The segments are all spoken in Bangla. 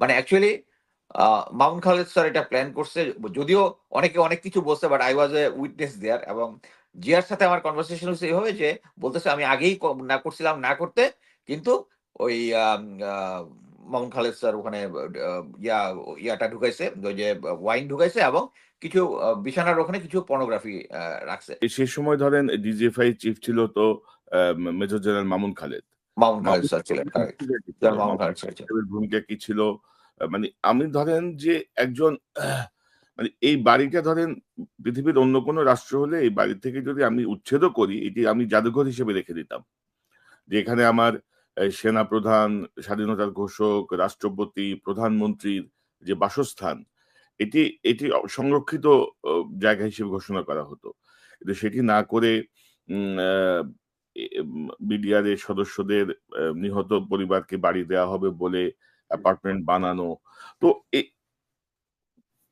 মানে অ্যাকচুয়ালি মামুন খালেদ স্যার এটা প্ল্যান করছে, যদিও অনেকে অনেক কিছু বলছে but I was a witness there এবং জিয়ার সাথে আমার কনভারসেশন হচ্ছে এইভাবে যে বলতেছে, আমি আগেই না করছিলাম, না করতে, কিন্তু ওই মামুন খালেদ স্যার ওখানে ইয়া, ইয়াটা ঢুকাইছে, ওই যে ওয়াইন ঢুকাইছে এবং কিছু বিছানার ওখানে কিছু পর্নোগ্রাফি রাখছে। সেই সময় ধরেন ডিজিএফআই চিফ ছিল তো মেজর জেনারেল মামুন খালেদ ছিলেন. ভূমিকা কি ছিল? মানে আমি ধরেন যে একজন মানে এই বাড়িটা ধরেন পৃথিবীর অন্য কোনো রাষ্ট্র হলে এই বাড়ি থেকে যদি আমি উচ্ছেদও করি এটি আমি জাদুঘর হিসেবে রেখে দিতাম যে এখানে আমার সেনা প্রধান স্বাধীনতার ঘোষক রাষ্ট্রপতি প্রধানমন্ত্রীর যে বাসস্থান এটি এটি সংরক্ষিত জায়গা হিসেবে ঘোষণা করা হতো কিন্তু সেটি না করে বিডিআর সদস্যদের নিহত পরিবারকে বাড়ি দেওয়া হবে বলে অ্যাপার্টমেন্ট বানানো। তো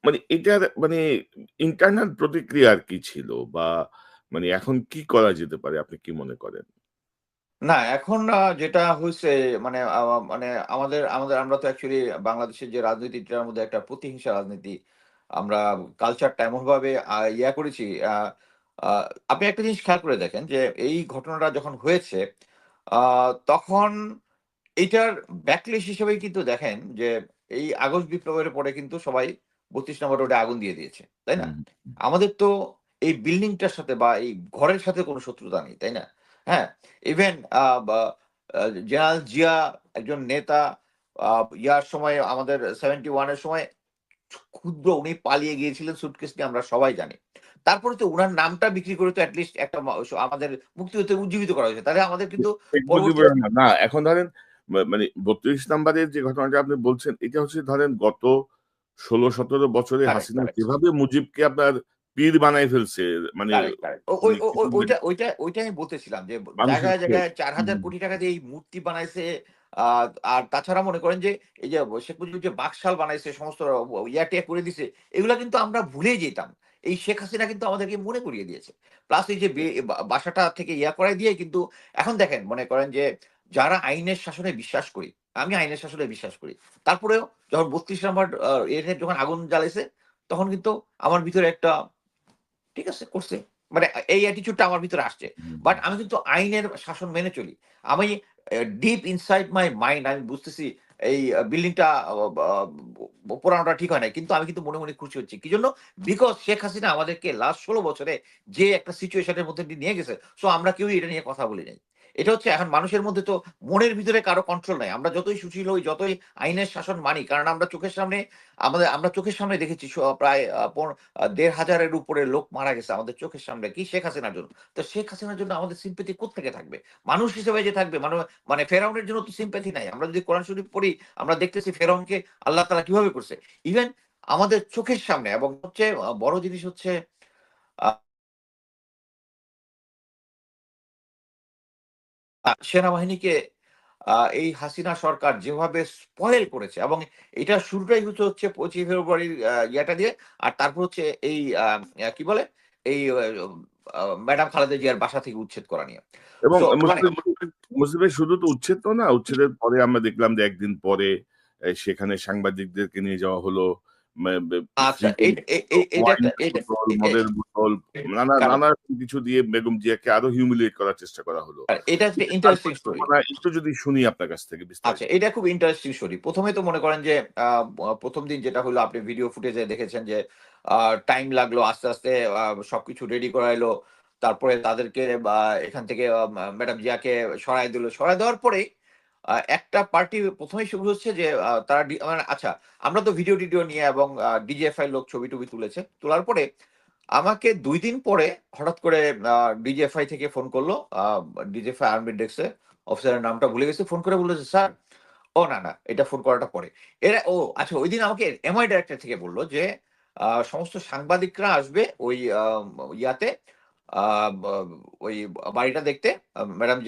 মানে এটার মানে ইন্টারনাল প্রতিক্রিয়া আর কি ছিল বা মানে এখন কি করা যেতে পারে? আপনি কি মনে করেন? না এখন যেটা হয়েছে মানে মানে আমাদের আমাদের আমরা তো অ্যাকচুয়ালি বাংলাদেশের যে রাজনীতিটার মধ্যে একটা প্রতিহিংসা রাজনীতি আমরা কালচারটা এমন ভাবে ইয়া করেছি আহ, আপনি একটা জিনিস খেয়াল করে দেখেন যে এই ঘটনাটা যখন হয়েছে তখন এটার ব্যাকলিশ হিসেবে কিন্তু দেখেন যে এই আগস্ট বিপ্লবের পরে কিন্তু সবাই বত্রিশ নম্বর রোডে আগুন দিয়ে দিয়েছে তাই না? আমাদের তো এই বিল্ডিংটার সাথে বা এই ঘরের সাথে কোনো শত্রুতা নেই তাই না? হ্যাঁ ইভেন জেনারেল জিয়া একজন নেতা ইয়ার সময় আমাদের সেভেন্টি ওয়ানের সময় ক্ষুদ্র উনি পালিয়ে গিয়েছিলেন সুটকেস নিয়ে আমরা সবাই জানি। তারপরে তো উনার নামটা বিক্রি করে তো অ্যাটলিস্ট একটা আমাদের মুক্তিযুদ্ধে উজ্জীবিত করা হয়েছে। তাহলে আমাদের কিন্তু না। এখন ধরেন মানে বত্রিশ নাম্বারের যে ঘটনাটা আপনি বলছেন এটা হচ্ছে ধরেন গত ষোলো সতেরো বছরে হাসিনা. যেভাবে মুজিবকে আপনার পীর বানাই ফেলছে মানে ওইটা ওইটা ওইটা আমি বলতেছিলাম যে জায়গায় জায়গায় চার হাজার কোটি টাকা দিয়ে এই মূর্তি বানাইছে আর তাছাড়া মনে করেন যে এই যে শেখ মুজিব যে বাকশাল বানাইছে সমস্ত ইয়া টিয়া করে দিছে এগুলা কিন্তু আমরা ভুলে যেতাম। এই শেখ হাসিনা কিন্তু আমাদেরকে মনে করিয়ে দিয়েছে। প্লাস এই যে বাসাটা থেকে ইয়া করাই দিয়ে কিন্তু এখন দেখেন মনে করেন যে যারা আইনের শাসনে বিশ্বাস করি আমি আইনের শাসনে বিশ্বাস করি তারপরেও যখন বত্রিশ নম্বর এর যখন আগুন জ্বালাইছে তখন কিন্তু আমার ভিতরে একটা ঠিক আছে করছে। মানে এই অ্যাটিচিউডটা আমার ভিতরে আসছে। বাট আমি কিন্তু আইনের শাসন মেনে চলি। আমি ডিপ ইনসাইড মাই মাইন্ড আমি বুঝতেছি এই বিল্ডিংটা পোড়ানোটা ঠিক হয় না কিন্তু আমি কিন্তু মনে মনে খুশি হচ্ছি। কি জন্য? বিকজ শেখ হাসিনা আমাদেরকে লাস্ট ষোলো বছরে যে একটা সিচুয়েশনের মধ্যে নিয়ে গেছে। সো আমরা কেউ এটা নিয়ে কথা বলি নাই। এটা হচ্ছে এখন মানুষের মধ্যে তো মনের ভিতরে কারও কন্ট্রোল নাই। আমরা যতই সুশীল হই, যতই আইনের শাসন মানি, কারণ আমরা চোখের সামনে, আমাদের, আমরা চোখের সামনে দেখেছি প্রায় দেড় হাজারের উপরে লোক মারা গেছে আমাদের চোখের সামনে। কি শেখ হাসিনার জন্য? তো শেখ হাসিনার জন্য আমাদের সিম্পেথি থেকে থাকবে? মানুষ হিসেবে যে থাকবে? মানে মানে ফেরাউনের জন্য তো সিম্পেথি নাই। আমরা যদি কোরআন শরীফ পড়ি, আমরা দেখতেছি ফেরাউনকে আল্লাহ তালা কীভাবে করছে? ইভেন আমাদের চোখের সামনে এবং হচ্ছে বড় জিনিস হচ্ছে সেনাবাহিনীকে এই হাসিনা সরকার যেভাবে স্পয়েল করেছে এবং এটা শুরুটাই হচ্ছে হচ্ছে পঁচিশ ফেব্রুয়ারির ইয়েটা দিয়ে আর তারপর হচ্ছে এই কি বলে? এই ম্যাডাম খালেদা জিয়ার বাসা থেকে উচ্ছেদ করা নিয়ে। এবং মানে- মুসলিম- মুসলিমের শুধু তো উচ্ছেদ তো না উচ্ছেদের পরে আমরা দেখলাম যে একদিন পরে সেখানে সাংবাদিকদেরকে নিয়ে যাওয়া হলো। আচ্ছা নানা নানা কিছু দিয়ে বেগম জিয়াকে আরও হিউমিলিয়েট করার চেষ্টা করা হলো। এটা একটা ইন্টারেস্টিং স্টোরি একটু যদি শুনি আপনার কাছ থেকে আচ্ছা এটা খুব ইন্টারেস্টিং স্টোরি প্রথমে তো মনে করেন যে আহ, প্রথম দিন যেটা হলো আপনি ভিডিও ফুটেজে দেখেছেন যে টাইম লাগল আস্তে আস্তে সবকিছু রেডি করাইলো তারপরে তাদেরকে বা এখান থেকে ম্যাডাম জিয়াকে সরাই দিল। সরাই দেওয়ার পরে আহ, একটা পার্টি প্রথমেই শুরু হচ্ছে যে তারা মানে আচ্ছা আমরা তো ভিডিও টিডিও নিয়ে এবং ডিজিএফআই লোক ছবি টবি তুলেছে। তোলার পরে আমাকে দুই দিন পরে হঠাৎ করে ডিজিএফআই থেকে ফোন করল ডিজিএফআই আর্মি ডেস্কে অফিসারের নামটা ভুলে গেছে ফোন করে বলল যে, স্যার, ও না না, এটা ফোন করাটা পরে। এরা, ও আচ্ছা ওই দিন আমাকে এমআই ডাইরেক্টর থেকে বলল যে সমস্ত সাংবাদিকরা আসবে ওই ইয়াতে ওই বাড়িটা দেখতে ম্যাডাম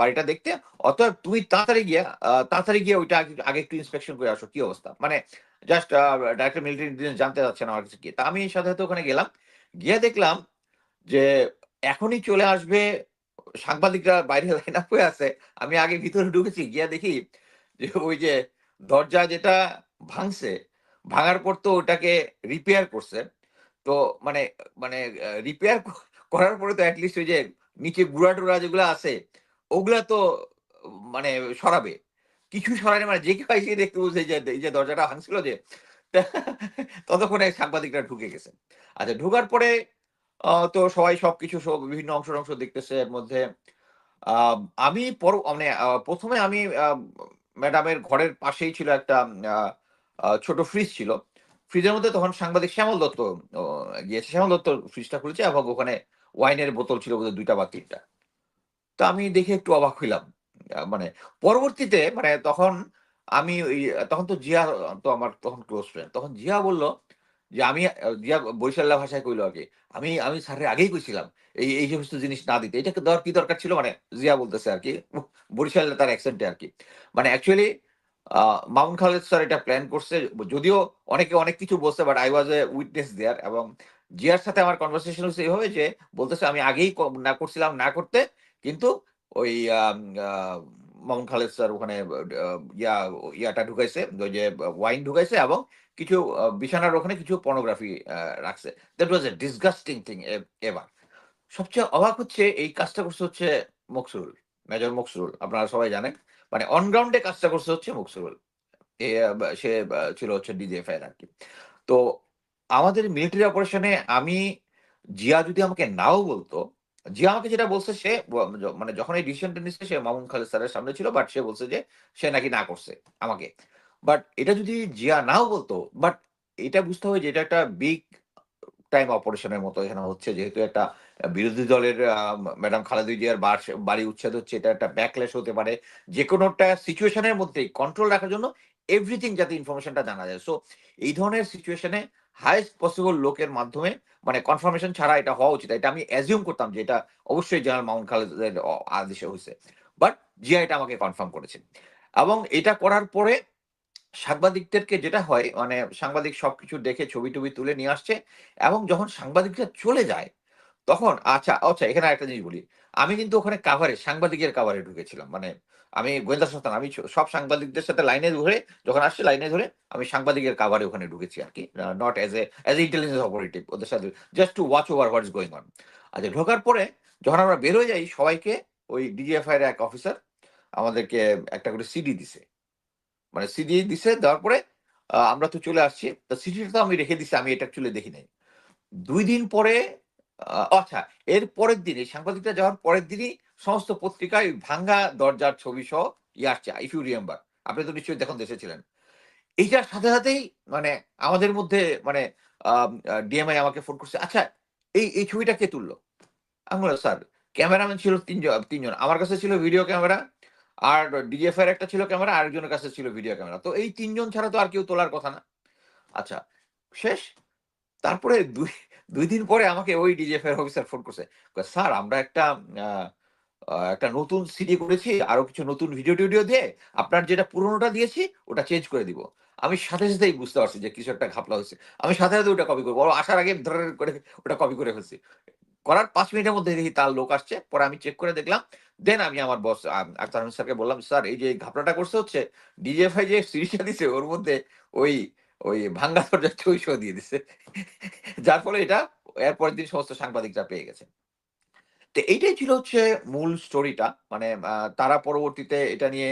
বাড়িটা দেখতে, অতএব তুমি তাড়াতাড়ি গিয়া তাড়াতাড়ি গিয়ে ওইটা আগে একটু ইন্সপেকশন করে আসো, কি অবস্থা? মানে জাস্ট ডাইরেক্টর মিলিটারি জানতে আমার কাছে তা আমি ওখানে গেলাম, গিয়ে দেখলাম যে এখনই চলে আসবে, সাংবাদিকরা বাইরে লাইন আপ হয়ে আছে, আমি আগে ভিতরে ঢুকেছি, গিয়া দেখি যে ওই যে দরজা যেটা ভাঙছে, ভাঙার পর তো ওটাকে রিপেয়ার করছে। তো মানে মানে রিপেয়ার করার পরে তো অ্যাটলিস্ট ওই যে নিচে গুড়া টুড়া যেগুলো আছে, ওগুলা তো মানে সরাবে। কিছু সরানি মানে যে কেউ এসে দেখতে বুঝে যে দরজাটা ভাঙছিল যে, ততক্ষণে সাংবাদিকরা ঢুকে গেছে। আচ্ছা ঢোকার পরে তো সবাই সবকিছু সব বিভিন্ন অংশ অংশ দেখতেছে এর মধ্যে। আমি পর মানে প্রথমে আমি ম্যাডামের ঘরের পাশেই ছিল একটা ছোট ফ্রিজ ছিল। ফ্রিজের মধ্যে তখন সাংবাদিক শ্যামল দত্ত গিয়েছে। শ্যামল দত্ত ফ্রিজটা খুলেছে এবং ওখানে ওয়াইনের বোতল ছিল বোধহয় দুইটা বা তিনটা। তো আমি দেখে একটু অবাক হইলাম। মানে পরবর্তীতে মানে তখন আমি তখন তো জিয়া তো আমার তখন ক্লোজ ফ্রেন্ড তখন জিয়া বলল যে, আমি, জিয়া বরিশাল্লা ভাষায় কইলো আর কি আমি আমি স্যারের আগেই কইছিলাম এই এই সমস্ত জিনিস না দিতে। এটাকে দেওয়ার কি দরকার ছিল? মানে জিয়া বলতেছে আর কি বরিশালে তার অ্যাকসেন্টে আর কি। মানে অ্যাকচুয়ালি মাউন্ট খালেদ স্যার এটা প্ল্যান করছে, যদিও অনেকে অনেক কিছু বলছে but I was a witness there এবং জিয়ার সাথে আমার কনভারসেশন হচ্ছে এইভাবে যে বলতেছে, আমি আগেই না করছিলাম, না করতে, কিন্তু ওই মামুন খালেদ স্যার ওখানে ইয়া, ইয়াটা ঢুকাইছে, ওই যে ওয়াইন ঢুকাইছে এবং কিছু বিছানার ওখানে কিছু পর্নোগ্রাফি রাখছে। That was a disgusting thing এবার সবচেয়ে অবাক হচ্ছে, এই কাজটা করছে হচ্ছে মকসুরুল মেজর মকসুরুল আপনারা সবাই জানেন। মানে অনগ্রাউন্ডে কাজটা করছে হচ্ছে মকসুরুল সে ছিল হচ্ছে ডিজিএফআই আর কি। তো আমাদের মিলিটারি অপারেশনে আমি, জিয়া যদি আমাকে নাও বলতো, জিয়া আমাকে যেটা বলছে সে মানে যখন এই ডিসিশনটা নিচ্ছে সে মামুন খালেদ স্যারের সামনে ছিল বাট সে বলছে যে সে নাকি না করছে আমাকে। বাট এটা যদি জিয়া নাও বলতো বাট এটা বুঝতে হবে যে এটা একটা বিগ টাইম অপারেশনের মতো এখানে হচ্ছে, যেহেতু একটা বিরোধী দলের ম্যাডাম খালেদা জিয়ার বাড়ি উচ্ছেদ হচ্ছে, এটা একটা ব্যাকলেশ হতে পারে। যে কোনো একটা সিচুয়েশনের মধ্যে কন্ট্রোল রাখার জন্য এভরিথিং যাতে ইনফরমেশনটা জানা যায়। সো এই ধরনের সিচুয়েশনে হাইস্ট পসিবল লোকের মাধ্যমে মানে কনফার্মেশন ছাড়া এটা হওয়া উচিত। এটা আমি অ্যাজিউম করতাম যে এটা অবশ্যই জেনারেল মাউন্ট খালেদের আদেশে হয়েছে। বাট জিয়া এটা আমাকে কনফার্ম করেছে। এবং এটা করার পরে সাংবাদিকদেরকে যেটা হয় মানে সাংবাদিক সবকিছু দেখে ছবি টবি তুলে নিয়ে আসছে এবং যখন সাংবাদিকরা চলে যায় তখন আচ্ছা আচ্ছা এখানে একটা জিনিস বলি। আমি কিন্তু ওখানে কাভারে সাংবাদিকের কাভারে ঢুকেছিলাম। মানে আমি গোয়েন্দা সংস্থান আমি সব সাংবাদিকদের সাথে লাইনে ধরে, যখন আসছে লাইনে ধরে, আমি সাংবাদিকের কাভারে ওখানে ঢুকেছি আর কি not as a a intelligence operative ওদের সাথে just to watch over what going on আচ্ছা ঢোকার পরে যখন আমরা বের হয়ে যাই, সবাইকে ওই ডিজিএফআই এর এক অফিসার আমাদেরকে একটা করে সিডি দিছে। মানে সিডি দিছে, দেওয়ার পরে আমরা তো চলে আসছি। তো সিডিটা তো আমি রেখে দিছি, আমি এটা চলে দেখি নাই। দুই দিন পরে আচ্ছা এর পরের দিনে, সাংবাদিকরা যাওয়ার পরের দিনই সমস্ত পত্রিকায় ভাঙ্গা দরজার ছবি সহ ইয়ে আসছে ইফ ইউ রিমেম্বার আপনি তো নিশ্চয়ই দেখুন দেশেছিলেন এইটার সাথে সাথেই মানে আমাদের মধ্যে মানে ডিএমআই আমাকে ফোন করছে আচ্ছা এই এই ছবিটা কে তুললো? আমি বললাম, স্যার, ক্যামেরাম্যান ছিল তিনজন তিনজন। আমার কাছে ছিল ভিডিও ক্যামেরা আর ডিজিএফ এর একটা ছিল ক্যামেরা আরেকজনের কাছে ছিল ভিডিও ক্যামেরা তো এই তিনজন ছাড়া তো আর কেউ তোলার কথা না। আচ্ছা শেষ? তারপরে দুই দুই দিন পরে আমাকে ওই ডিজিএফ এর অফিসার ফোন করছে। স্যার, আমরা একটা একটা নতুন সিডি করেছি, আরও কিছু নতুন ভিডিও টিডিও দিয়ে আপনার যেটা পুরোনোটা দিয়েছি, ওটা চেঞ্জ করে দিব। আমি সাথে সাথেই বুঝতে পারছি যে কিছু একটা ঘাপলা হয়েছে। আমি সাথে সাথে ওটা কপি করব। আসার আগে ধরে করে ওটা কপি করে ফেলছি। করার পাঁচ মিনিটের মধ্যে দেখি তার লোক আসছে। পরে আমি চেক করে দেখলাম। দেন আমি আমার বস আক্তার স্যারকে বললাম, স্যার, এই যে ঘাপলাটা করছে হচ্ছে ডিজিএফআই যে সিরিজটা দিছে, ওর মধ্যে ওই ওই ভাঙ্গা দরজার ছবি দিয়ে দিছে। যার ফলে এটা এরপরের দিন সমস্ত সাংবাদিকরা পেয়ে গেছে। তো এইটাই ছিল হচ্ছে মূল স্টোরিটা মানে তারা পরবর্তীতে এটা নিয়ে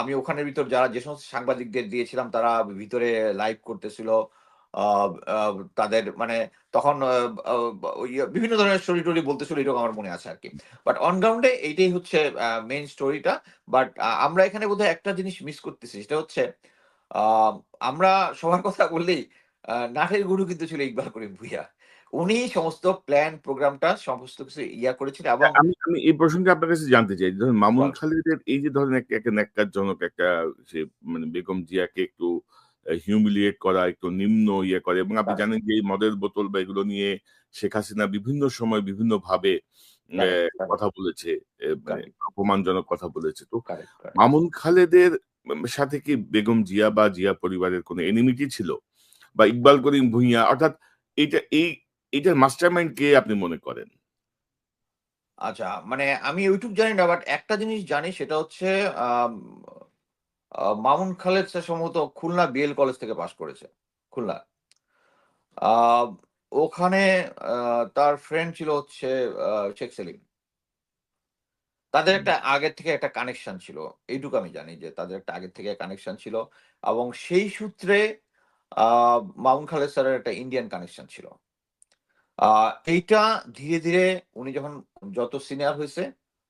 আমি ওখানের ভিতর যারা যে সমস্ত সাংবাদিকদের দিয়েছিলাম, তারা ভিতরে লাইভ করতেছিল। তাদের মানে তখন বিভিন্ন ধরনের স্টোরি টোরি বলতেছিল, এরকম আমার মনে আছে আর কি বাট অনগ্রাউন্ডে এইটাই হচ্ছে মেইন স্টোরিটা বাট আমরা এখানে বোধহয় একটা জিনিস মিস করতেছি, সেটা হচ্ছে আমরা সবার কথা বললেই নাটের গুরু কিন্তু ছিল ইকবাল করিম ভুইয়া উনি সমস্ত প্ল্যান প্রোগ্রামটা সমস্ত কিছু ইয়া করেছিলেন এবং আমি আমি এই প্রসঙ্গে আপনার কাছে জানতে চাই ধরুন মামুন। খালিদের এই যে ধরেন একটা ন্যাক্কারজনক একটা সে মানে বেগম জিয়াকে একটু হিউমিলিয়েট করা একটু নিম্ন ইয়ে করে এবং আপনি জানেন যে এই মদের বোতল বা এগুলো নিয়ে শেখ হাসিনা বিভিন্ন সময় বিভিন্ন ভাবে. কথা বলেছে মানে. অপমানজনক কথা বলেছে তো. মামুন খালেদের সাথে কি বেগম জিয়া বা জিয়া পরিবারের কোনো এনিমিটি ছিল? বা ইকবাল করিম ভুঁইয়া, অর্থাৎ এটা এই এটার মাস্টারমাইন্ড কে আপনি মনে করেন? আচ্ছা মানে আমি ইউটিউব জানি না বাট একটা জিনিস জানি, সেটা হচ্ছে মামুন খালেদ সম্ভবত খুলনা বিএল কলেজ থেকে পাশ করেছে, খুলনা। ওখানে তার ফ্রেন্ড ছিল হচ্ছে শেখ সেলিম। তাদের একটা আগের থেকে একটা কানেকশন ছিল। এইটুকু আমি জানি যে তাদের একটা আগের থেকে কানেকশন ছিল এবং সেই সূত্রে আহ, মামুন খালেদ স্যারের একটা ইন্ডিয়ান কানেকশন ছিল। আহ, এইটা ধীরে ধীরে উনি যখন যত সিনিয়র হয়েছে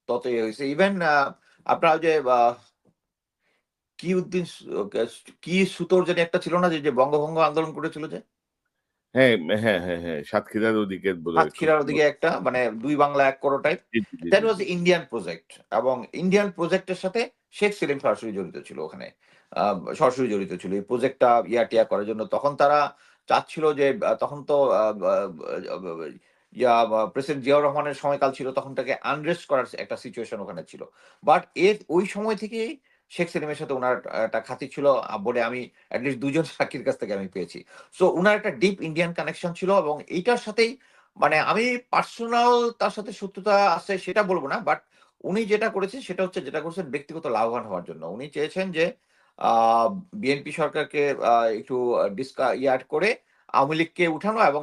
তত ইয়ে হয়েছে। ইভেন আপনার যে কি উদ্দিন কি সুতোর জানি একটা ছিল না যে যে বঙ্গভঙ্গ আন্দোলন করেছিল যে? হ্যাঁ হ্যাঁ হ্যাঁ হ্যাঁ সাতক্ষীরার ওদিকে সাতক্ষীরার ওদিকে একটা মানে দুই বাংলা এক করো type that was Indian project এবং ইন্ডিয়ান প্রজেক্টের সাথে শেখ সেলিম সরাসরি জড়িত ছিল ওখানে। সরাসরি জড়িত ছিল। এই প্রজেক্টটা ইয়া টিয়া করার জন্য তখন তারা চাচ্ছিল যে তখন তো ইয়া প্রেসিডেন্ট জিয়াউর রহমানের সময়কাল ছিল তখন তাকে আনরেস্ট করার একটা সিচুয়েশন ওখানে ছিল। বাট এর ওই সময় থেকে শেখ সেলিমের সাথে ওনার একটা খাতি ছিল বলে আমি অ্যাটলিস্ট দুজন সাক্ষীর কাছ থেকে আমি পেয়েছি। সো ওনার একটা ডিপ ইন্ডিয়ান কানেকশন ছিল এবং এইটার সাথেই মানে আমি পার্সোনাল তার সাথে শত্রুতা আছে সেটা বলব না বাট উনি যেটা করেছেন সেটা হচ্ছে যেটা করেছেন ব্যক্তিগত লাভবান হওয়ার জন্য। উনি চেয়েছেন যে বিএনপি সরকারকে একটু ডিসকা ইয়ার করে আওয়ামী লীগকে উঠানো এবং